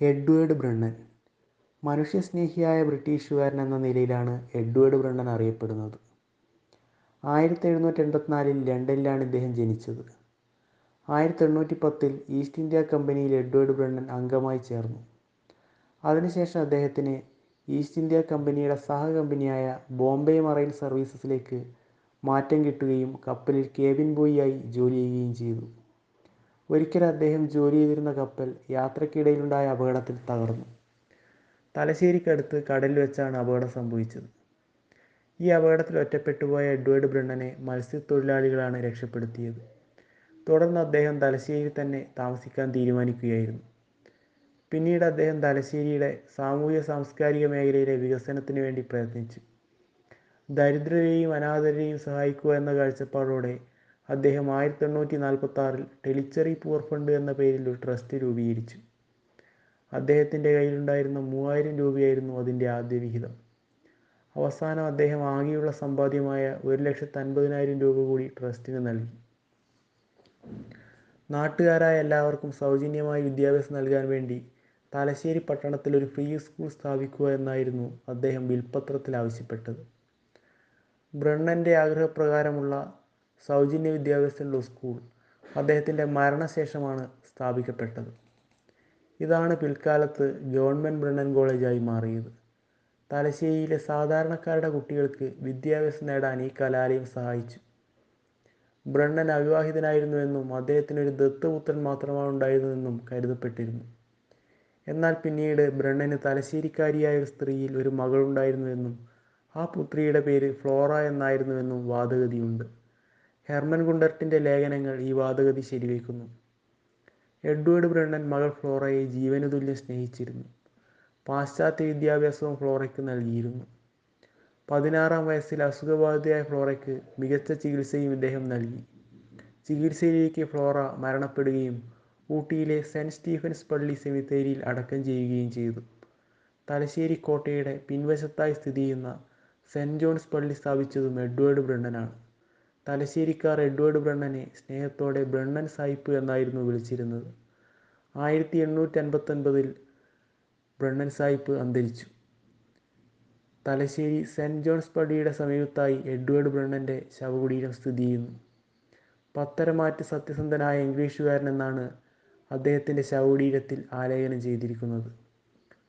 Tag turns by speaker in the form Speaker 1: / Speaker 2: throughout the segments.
Speaker 1: Edward Brennen. മനുഷ്യസ്നേഹിയായ ബ്രിട്ടീഷുകാരൻ എന്ന നിലയിലാണ് Edward Brennen അറിയപ്പെടുന്നത്. ആയിരത്തി എഴുന്നൂറ്റി എൺപത്തിനാലിൽ ലണ്ടനിലാണ് ഇദ്ദേഹം ജനിച്ചത്. ആയിരത്തി എണ്ണൂറ്റി പത്തിൽ ഈസ്റ്റ് ഇന്ത്യ കമ്പനിയിൽ എഡ്വേർഡ് ബ്രണ്ണൻ അംഗമായി ചേർന്നു. അതിനുശേഷം അദ്ദേഹത്തിന് ഈസ്റ്റ് ഇന്ത്യ കമ്പനിയുടെ സഹകമ്പനിയായ ബോംബെ മറൈൻ സർവീസസിലേക്ക് മാറ്റം കിട്ടുകയും കപ്പലിൽ കേബിൻ ബോയിയായി ജോലി ചെയ്യുകയും ചെയ്തു. ഒരിക്കൽ അദ്ദേഹം ജോലി ചെയ്തിരുന്ന കപ്പൽ യാത്രക്കിടയിലുണ്ടായ അപകടത്തിൽ തകർന്നു. തലശ്ശേരിക്കടുത്ത് കടലിൽ വെച്ചാണ് അപകടം സംഭവിച്ചത്. ഈ അപകടത്തിൽ ഒറ്റപ്പെട്ടുപോയ എഡ്വേർഡ് ബ്രണ്ണനെ മത്സ്യത്തൊഴിലാളികളാണ് രക്ഷപ്പെടുത്തിയത്. തുടർന്ന് അദ്ദേഹം തലശ്ശേരിയിൽ തന്നെ താമസിക്കാൻ തീരുമാനിക്കുകയായിരുന്നു. പിന്നീട് അദ്ദേഹം തലശ്ശേരിയുടെ സാമൂഹ്യ സാംസ്കാരിക മേഖലയിലെ വികസനത്തിന് വേണ്ടി പ്രയത്നിച്ചു. ദരിദ്രരെയും അനാഥരെയും സഹായിക്കുക എന്ന കാഴ്ചപ്പാടോടെ അദ്ദേഹം ആയിരത്തി എണ്ണൂറ്റി നാൽപ്പത്തി ആറിൽ ടെലിച്ചറി പൂർ ഫണ്ട് എന്ന പേരിൽ ഒരു ട്രസ്റ്റ് രൂപീകരിച്ചു. അദ്ദേഹത്തിന്റെ കയ്യിലുണ്ടായിരുന്ന മൂവായിരം രൂപയായിരുന്നു അതിന്റെ ആദ്യ വിഹിതം. അവസാനം അദ്ദേഹം ആകെയുള്ള സമ്പാദ്യമായ ഒരു ലക്ഷത്തി അൻപതിനായിരം രൂപ കൂടി ട്രസ്റ്റിന് നൽകി. നാട്ടുകാരായ എല്ലാവർക്കും സൗജന്യമായി വിദ്യാഭ്യാസം നൽകാൻ വേണ്ടി തലശ്ശേരി പട്ടണത്തിൽ ഒരു ഫ്രീ സ്കൂൾ സ്ഥാപിക്കുക എന്നായിരുന്നു അദ്ദേഹം വിൽപ്പത്രത്തിൽ ആവശ്യപ്പെട്ടത്. ബ്രണ്ണന്റെ ആഗ്രഹപ്രകാരമുള്ള സൗജന്യ വിദ്യാഭ്യാസത്തിനുള്ള സ്കൂൾ അദ്ദേഹത്തിന്റെ മരണശേഷമാണ് സ്ഥാപിക്കപ്പെട്ടത്. ഇതാണ് പിൽക്കാലത്ത് ഗവൺമെന്റ് ബ്രണ്ണൻ കോളേജായി മാറിയത്. തലശ്ശേരിയിലെ സാധാരണക്കാരുടെ കുട്ടികൾക്ക് വിദ്യാഭ്യാസം നേടാൻ ഈ കലാലയം സഹായിച്ചു. ബ്രണ്ണൻ അവിവാഹിതനായിരുന്നുവെന്നും അദ്ദേഹത്തിന് ഒരു ദത്തുപുത്രൻ മാത്രമാണ് ഉണ്ടായിരുന്നതെന്നും കരുതപ്പെട്ടിരുന്നു. എന്നാൽ പിന്നീട് ബ്രണ്ണന് തലശ്ശേരിക്കാരിയായ ഒരു സ്ത്രീയിൽ ഒരു മകളുണ്ടായിരുന്നുവെന്നും ആ പുത്രിയുടെ പേര് ഫ്ലോറ എന്നായിരുന്നുവെന്നും വാദഗതിയുണ്ട്. ഹെർമൻ ഗുണ്ടർട്ടിന്റെ ലേഖനങ്ങൾ ഈ വാദഗതി ശരിവയ്ക്കുന്നു. എഡ്വേർഡ് ബ്രണ്ണൻ മകൾ ഫ്ലോറയെ ജീവനു തുല്യം സ്നേഹിച്ചിരുന്നു. പാശ്ചാത്യ വിദ്യാഭ്യാസവും ഫ്ലോറയ്ക്ക് നൽകിയിരുന്നു. പതിനാറാം വയസ്സിൽ അസുഖബാധിതയായ ഫ്ലോറയ്ക്ക് മികച്ച ചികിത്സയും ഇദ്ദേഹം നൽകി. ചികിത്സയിലേക്ക് ഫ്ലോറ മരണപ്പെടുകയും ഊട്ടിയിലെ സെന്റ് സ്റ്റീഫൻസ് പള്ളി സെമിത്തേരിയിൽ അടക്കം ചെയ്യുകയും ചെയ്തു. തലശ്ശേരി കോട്ടയുടെ പിൻവശത്തായി സ്ഥിതി ചെയ്യുന്ന സെന്റ് ജോൺസ് പള്ളി സ്ഥാപിച്ചതും എഡ്വേർഡ് ബ്രണ്ണനാണ്. തലശ്ശേരിക്കാർ എഡ്വേർഡ് ബ്രണ്ണനെ സ്നേഹത്തോടെ ബ്രണ്ണൻ സായിപ്പ് എന്നായിരുന്നു വിളിച്ചിരുന്നത്. ആയിരത്തി എണ്ണൂറ്റി അൻപത്തൊൻപതിൽ ബ്രണ്ണൻ സായിപ്പ് അന്തരിച്ചു. തലശ്ശേരി സെന്റ് ജോൺസ് പള്ളിയുടെ സമീപത്തായി എഡ്വേർഡ് ബ്രണ്ണന്റെ ശവകുടീരം സ്ഥിതി ചെയ്യുന്നു. പത്തരമാറ്റ് സത്യസന്ധനായ ഇംഗ്ലീഷുകാരൻ എന്നാണ് അദ്ദേഹത്തിന്റെ ശവകുടീരത്തിൽ ആലേഖനം ചെയ്തിരിക്കുന്നത്.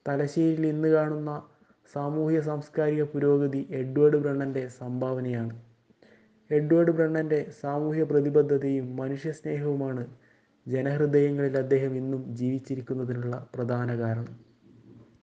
Speaker 1: തലശ്ശേരിയിൽ ഇന്ന് കാണുന്ന സാമൂഹ്യ സാംസ്കാരിക പുരോഗതി എഡ്വേർഡ് ബ്രണ്ണന്റെ സംഭാവനയാണ്. എഡ്വേർഡ് ബ്രണ്ണന്റെ സാമൂഹ്യ പ്രതിബദ്ധതയും മനുഷ്യസ്നേഹവുമാണ് ജനഹൃദയങ്ങളിൽ അദ്ദേഹം ഇന്നും ജീവിച്ചിരിക്കുന്നതിനുള്ള പ്രധാന കാരണം.